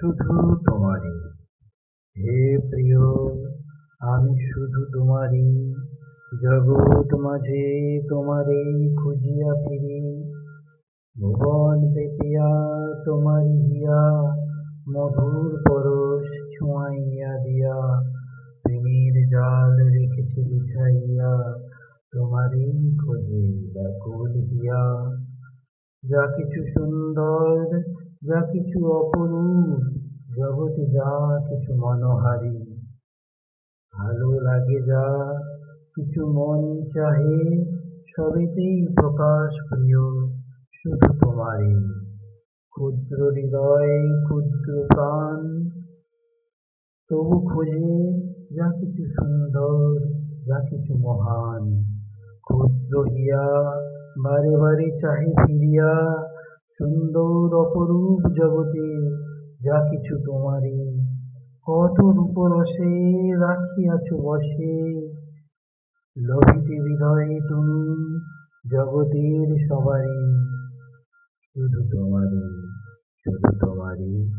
শুধু তোমারই। হে প্রিয়, আমি শুধু তোমারই। জগৎ মাঝে তোমারে খুঁজিয়া ফিরি। ভুবন পেতিয়া তোমারি হিয়া, মধুর পরশ ছোঁয়াইয়া দিয়া। প্রেমের জাল রেখেছি বিছাইয়া, তোমারই খোঁজে ব্যাকুল হিয়া। যা কিছু সুন্দর যা কিছু অপরূপ জগতে যা কিছু মনোহারী। ভালো লাগে যা কিছু মন চাহে, সবেতেই প্রকাশ প্রিয় শুধু তোমারই। ক্ষুদ্র হৃদয় ক্ষুদ্র প্রাণ, তবু খোঁজে যা কিছু সুন্দর, যা কিছু মহান। ক্ষুদ্র হিয়া বারে বারে চাহে ফিরিয়া সুন্দর অপরূপ জগতে যা কিছু তোমারই। কত রূপরসে রাখিয়াছ বসে। লোভিত হৃদয়ে তুমি জগতের সবারই। শুধু তোমারই শুধু তোমারই।